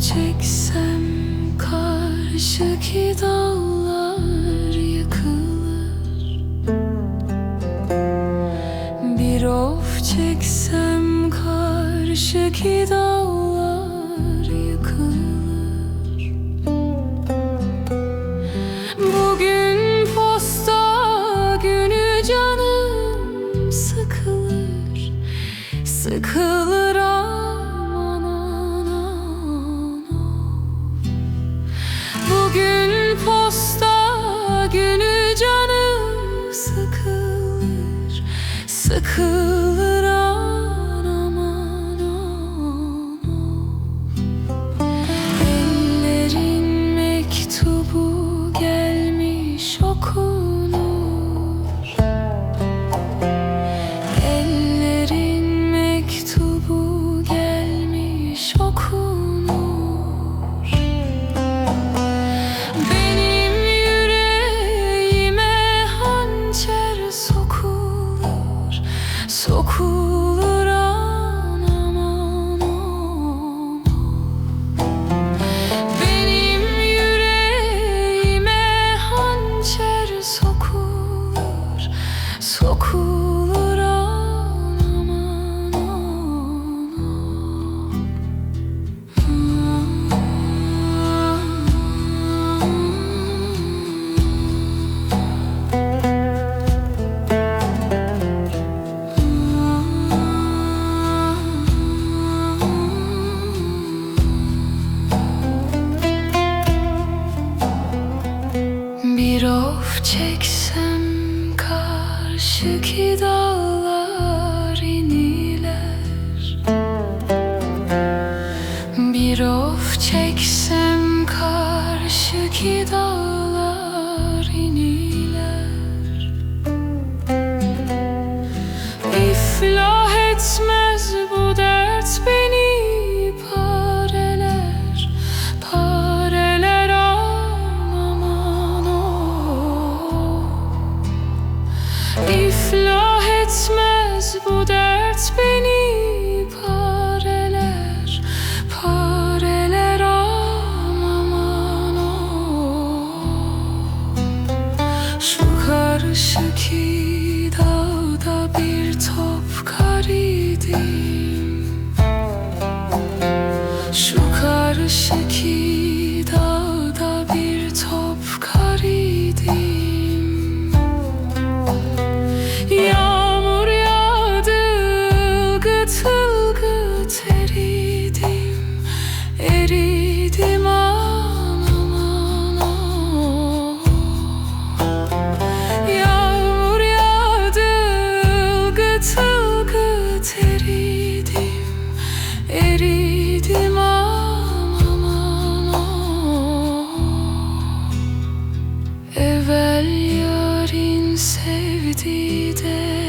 Çeksem karşıki dağlar yıkılır. Bir of çeksem karşıki dağlar yıkılır. Bugün posta günü canım sıkılır. Sıkılır Posta günü canım sıkılır Sıkılır 多苦 karşıki dağlar iniler Bir of çeksem karşıki dağlar iniler İflah etmez karışık dağda bir top did it.